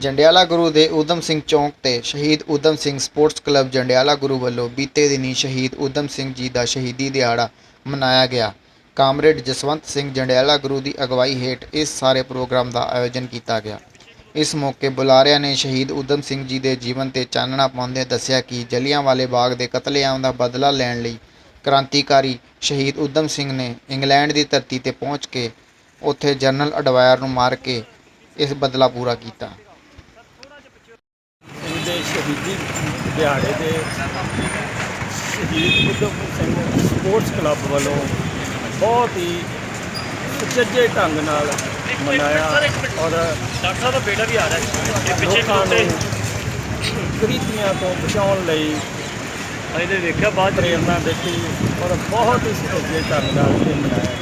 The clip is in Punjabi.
ਜੰਡਿਆਲਾ ਗੁਰੂ ਦੇ ਊਧਮ ਸਿੰਘ ਚੌਂਕ ਤੇ ਸ਼ਹੀਦ ਊਧਮ ਸਿੰਘ ਸਪੋਰਟਸ ਕਲੱਬ ਜੰਡਿਆਲਾ ਗੁਰੂ ਵੱਲੋਂ ਬੀਤੇ ਦਿਨੀ ਸ਼ਹੀਦ ਊਧਮ ਸਿੰਘ ਜੀ ਦਾ ਸ਼ਹੀਦੀ ਦਿਹਾੜਾ ਮਨਾਇਆ ਗਿਆ। ਕਾਮਰੇਡ ਜਸਵੰਤ ਸਿੰਘ ਜੰਡਿਆਲਾ ਗੁਰੂ ਦੀ ਅਗਵਾਈ ਹੇਠ ਇਸ ਸਾਰੇ ਪ੍ਰੋਗਰਾਮ ਦਾ ਆਯੋਜਨ ਕੀਤਾ ਗਿਆ। ਇਸ ਮੌਕੇ ਬੁਲਾਰਿਆਂ ਨੇ ਸ਼ਹੀਦ ਊਧਮ ਸਿੰਘ ਜੀ ਦੇ ਜੀਵਨ ਤੇ ਚਾਨਣਾ ਪਾਉਂਦੇ ਦੱਸਿਆ ਕਿ ਜਲਿਆਂਵਾਲੇ ਬਾਗ ਦੇ ਕਤਲੇਆਮ ਦਾ ਬਦਲਾ ਲੈਣ ਲਈ ਕ੍ਰਾਂਤੀਕਾਰੀ ਸ਼ਹੀਦ ਊਧਮ ਸਿੰਘ ਨੇ ਇੰਗਲੈਂਡ ਦੀ ਧਰਤੀ ਤੇ ਪਹੁੰਚ ਕੇ ਉੱਥੇ ਜਨਰਲ ਅਡਵਾਇਰ ਨੂੰ ਮਾਰ ਕੇ ਇਸ ਬਦਲਾ ਪੂਰਾ ਕੀਤਾ। ਉਹਦੇ ਸ਼ਹੀਦੀ ਦਿਹਾੜੇ ਦੇ ਸ਼ਹੀਦ ਉਧਮ ਸਿੰਘ ਸਪੋਰਟਸ ਕਲੱਬ ਵੱਲੋਂ ਬਹੁਤ ਹੀ ਸੁਚੱਜੇ ਢੰਗ ਨਾਲ ਮਨਾਇਆ ਔਰ ਡਾਕਟਰ ਸਾਹਿਬ ਦਾ ਬੇਟਾ ਵੀ ਆ ਰਿਹਾ ਹੈ। ਇਹ ਪਿੱਛੇ ਖਲੋਤੇ। ਕੁਰੀਤੀਆਂ ਤੋਂ ਬਚਾਉਣ ਲਈ ਤੇ ਵੇਖਿਆ ਬਾਅਦ ਪ੍ਰੇਰਨਾ ਦਿੱਤੀ ਔਰ ਬਹੁਤ ਹੀ ਸੁਚੱਜੇ ਢੰਗ ਨਾਲ ਇਹ ਮਨਾਇਆ।